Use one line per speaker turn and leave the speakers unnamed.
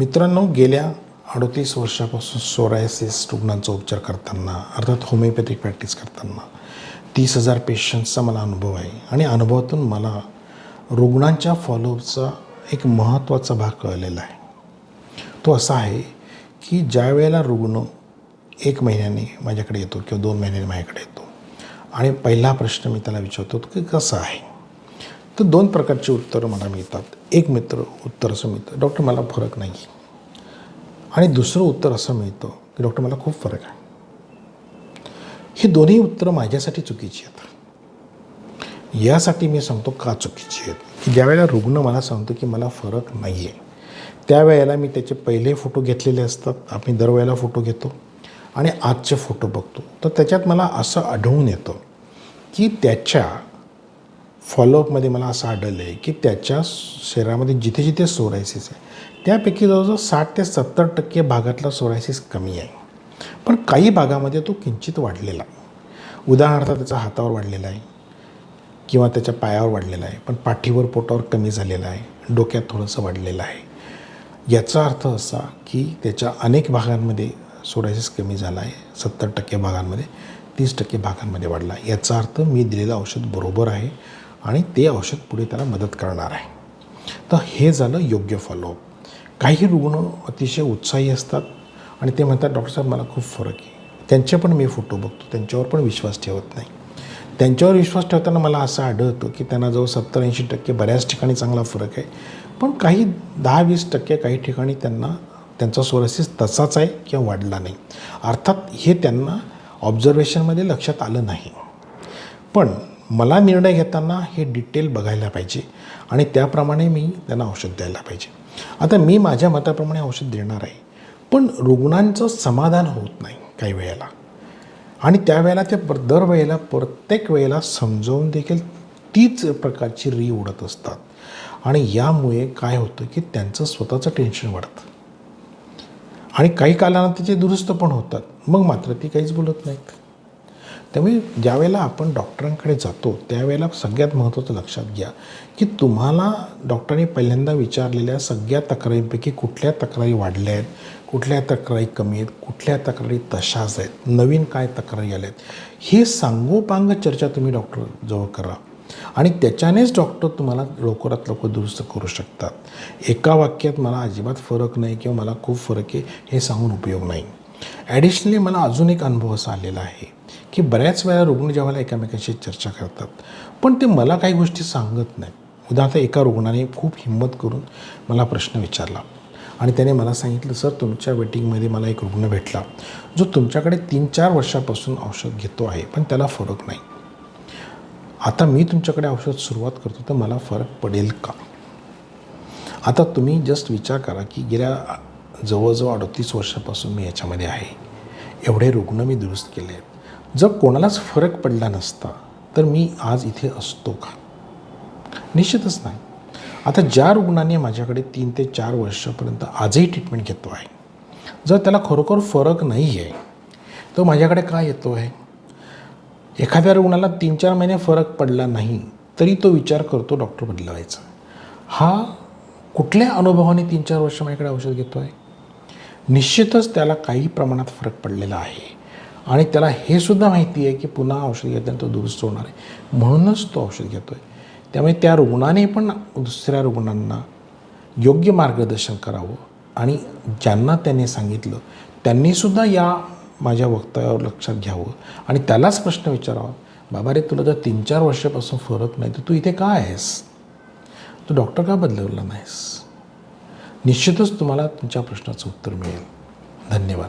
मित्रांनो गेल्या अडतीस वर्षापासून सोरायसिस रुग्णांचा उपचार करताना अर्थात होमिओपॅथिक प्रॅक्टिस करताना तीस हजार पेशंट्सचा मला अनुभव आहे. आणि अनुभवातून मला रुग्णांच्या फॉलोअपचा एक महत्त्वाचा भाग कळलेला आहे. तो असा आहे की ज्या वेळेला रुग्ण एक महिन्याने माझ्याकडे येतो किंवा दोन महिन्याने माझ्याकडे येतो आणि पहिला प्रश्न मी त्याला विचारतो की कसं आहे? तर दोन प्रकारची उत्तरं मला मिळतात. एक मित्र उत्तर असं मिळतं. डॉक्टर मला फरक नाही. आणि दुसरं उत्तर असं मिळतं की डॉक्टर मला खूप फरक आहे. ही दोन्ही उत्तरं माझ्यासाठी चुकीची आहेत. यासाठी मी सांगतो का चुकीची आहेत. की ज्यावेळेला रुग्ण मला सांगतो की मला फरक नाही आहे त्यावेळेला मी त्याचे पहिले फोटो घेतलेले असतात. आम्ही दरवेळेला फोटो घेतो आणि आजचे फोटो बघतो. तर त्याच्यात मला असं आढळून येतं की त्याच्या फॉलोअपमध्ये मला असं आढळलं आहे की त्याच्या शरीरामध्ये जिथे जिथे सोरायसिस आहे त्यापैकी जवळजवळ साठ ते सत्तर टक्के भागातला सोरायसिस कमी आहे. पण काही भागामध्ये तो किंचित वाढलेला आहे. उदाहरणार्थ त्याचा हातावर वाढलेला आहे किंवा त्याच्या पायावर वाढलेला आहे पण पाठीवर पोटावर कमी झालेला आहे डोक्यात थोडंसं वाढलेलं आहे. याचा अर्थ असा की त्याच्या अनेक भागांमध्ये सोरायसिस कमी झाला आहे सत्तर टक्के भागांमध्ये तीस टक्के भागांमध्ये वाढला याचा अर्थ मी दिलेलं औषध बरोबर आहे. आणि ते औषध पुढे त्याला मदत करणार आहे. तर हे झालं योग्य फॉलोअप काही रुग्ण अतिशय उत्साही असतात आणि ते म्हणतात डॉक्टर साहेब मला खूप फरक आहे. त्यांचे पण मी फोटो बघतो. त्यांच्यावर पण विश्वास ठेवत नाही. त्यांच्यावर विश्वास ठेवताना मला असं आढळतं की त्यांना जवळ सत्तर ऐंशी टक्के बऱ्याच ठिकाणी चांगला फरक आहे. पण काही दहा वीस टक्के काही ठिकाणी त्यांना त्यांचा सोरसिस तसाच आहे किंवा वाढला नाही. अर्थात हे त्यांना ऑब्झर्वेशनमध्ये लक्षात आलं नाही. पण मला निर्णय घेताना हे डिटेल बघायला पाहिजे आणि त्याप्रमाणे मी त्यांना औषध द्यायला पाहिजे. आता मी माझ्या मताप्रमाणे औषध देणार आहे पण रुग्णांचं समाधान होत नाही काही वेळेला. आणि त्यावेळेला ते पर- दरवेळेला प्रत्येक वेळेला समजावून देखील तीच प्रकारची री उडत असतात. आणि यामुळे काय होतं की त्यांचं स्वतःचं टेन्शन वाढतं. आणि काही कालानंतर ते दुरुस्त पण होतात. मग मात्र ती काहीच बोलत नाहीत. त्यामुळे ज्यावेळेला आपण डॉक्टरांकडे जातो त्यावेळेला सगळ्यात महत्त्वाचं लक्षात घ्या की तुम्हाला डॉक्टरांनी पहिल्यांदा विचारलेल्या सगळ्या तक्रारींपैकी कुठल्या तक्रारी वाढल्या आहेत कुठल्या तक्रारी कमी आहेत कुठल्या तक्रारी तशाच आहेत नवीन काय तक्रारी आल्या आहेत हे सांगोपांग चर्चा तुम्ही डॉक्टर जवळ करा. आणि त्याच्यानेच डॉक्टर तुम्हाला लवकरात लवकर दुरुस्त करू शकतात. एका वाक्यात मला अजिबात फरक नाही किंवा मला खूप फरक आहे हे सांगून उपयोग नाही. ॲडिशनली मला अजून एक अनुभव असा आलेला आहे. की बऱ्याच वेळा रुग्ण जेव्हा एकमेकांशी चर्चा करतात पण ते मला काही गोष्टी सांगत नाही. उदाहरणार्थ एका रुग्णाने खूप हिंमत करून मला प्रश्न विचारला आणि त्याने मला सांगितलं सर तुमच्या वेटिंगमध्ये मला एक रुग्ण भेटला जो तुमच्याकडे तीन चार वर्षापासून औषध घेतो आहे पण त्याला फरक नाही. आता मी तुमच्याकडे औषध सुरुवात करतो तर मला फरक पडेल का? आता तुम्ही जस्ट विचार करा की गेल्या जवळजवळ अडतीस वर्षापासून मी याच्यामध्ये आहे. एवढे रुग्ण मी दुरुस्त केले आहेत. जर कोणालाच फरक पडला नसता तर मी आज इथे असतो का? निश्चितच नाही. आता ज्या रुग्णाने माझ्याकडे तीन ते चार वर्षापर्यंत आजही ट्रीटमेंट घेतो आहे जर त्याला खरोखर फरक नाही आहे तो माझ्याकडे का येतो आहे? एखाद्या रुग्णाला तीन चार महिने फरक पडला नाही तरी तो विचार करतो डॉक्टर बदलावायचा. हा कुठल्या अनुभवाने तीन चार वर्ष माझ्याकडे औषध घेतो आहे निश्चितच त्याला काही प्रमाणात फरक पडलेला आहे. आणि त्याला हे सुद्धा माहिती आहे की पुन्हा औषध घेतल्यानंतर तो दुरुस्त होणार आहे. म्हणूनच तो औषध घेतो आहे त्यामुळे त्या रुग्णाने पण दुसऱ्या रुग्णांना योग्य मार्गदर्शन करावं. आणि ज्यांना त्यांनी सांगितलं त्यांनीसुद्धा या माझ्या वक्तव्यावर लक्षात घ्यावं. आणि त्यालाच प्रश्न विचारावा. बाबा रे तुला जर तीन चार वर्षापासून फरक नाही. तर तू इथे का आहेस? तू डॉक्टर का बदलवला नाहीस? निश्चितच तुम्हाला तुमच्या प्रश्नाचं उत्तर मिळेल. धन्यवाद.